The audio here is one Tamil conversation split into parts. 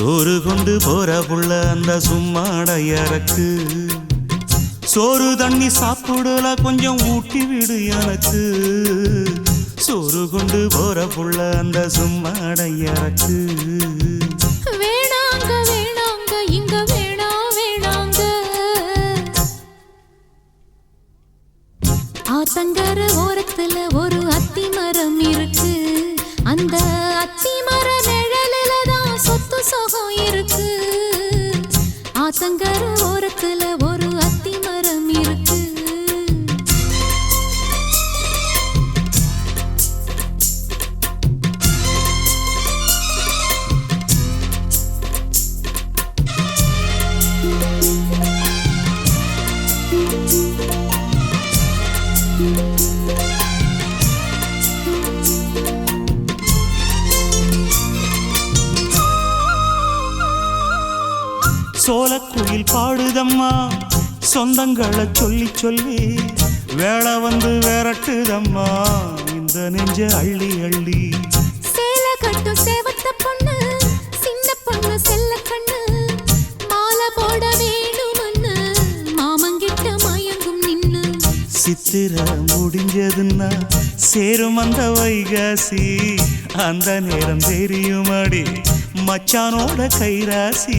சோறு கொண்டு போற புள்ள அந்த சும்மாடையறக்கு சோறு தண்ணி சாப்பிடல கொஞ்சம் ஊட்டி விடு எனக்கு. சோறு கொண்டு போற புள்ள அந்த சும்மாடையறக்கு வேணாங்க வேணாங்க இங்க வேணா வேணாங்க. ஆத்தங்கர ஓரத்துல ஒரு அத்தி மரம் இரு சோலக்குயில் பாடுதம்மா. சொந்தங்களை சொல்லி சொல்லி வேலை வந்து விரட்டுதம்மா. இந்த நெஞ்ச அள்ளி அள்ளி. சேல கட்டும் சேவத்த பொண்ணு சின்ன பொண்ணு செல்ல கண்ணு. மாலை போட வேணுமன்னு மாமங்கிட்ட மயங்கும் நின்னு. சித்திர முடிஞ்சதுன்னா சேரும் அந்த வைகாசி. அந்த நேரம் தெரியுமாடி மச்சானோட கைராசி.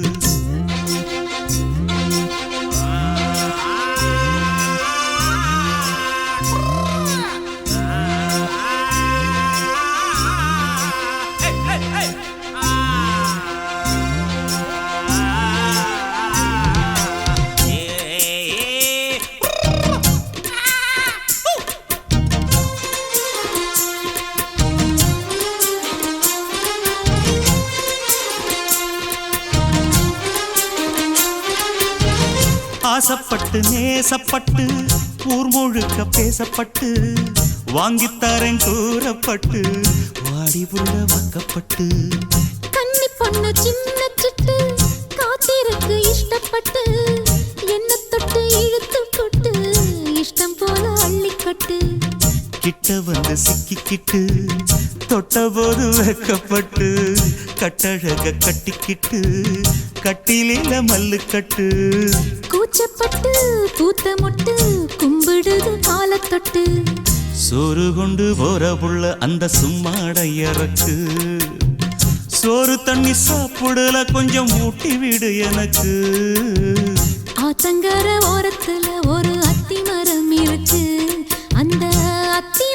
ஆசைப்பட்டு நேசப்பட்டு ஊர் முழுக்க பேசப்பட்டு வாங்கித்தரேன் கூறப்பட்டு வாடி புள்ள வாக்கப்பட்டு. கன்னி பொண்ணு சின்ன சிட்டு காத்திருக்கு இஷ்டப்பட்டு என்ன தொட்டு இழுத்து கொட்டு இஷ்டம் போல அள்ளிக்கட்டு. கிட்ட வந்து சிக்கிக்கிட்டு தொட்ட போது வெக்கப்பட்டு கட்டழக கட்டிக்கிட்டு கட்டிலில மல்லு கட்டு கூச்சப்பட்டு பூத்த மொட்டு கும்பிடுது காலத்தொட்டு சோறு கொண்டு போற புள்ள அந்த சும்மாட இறக்கு. சோறு தண்ணி சாப்பிடல கொஞ்சம் ஊட்டி விடு எனக்கு. ஆத்தங்கர ஓரத்துல ஒரு அத்தி மரம் இருக்கு. அந்த அத்தி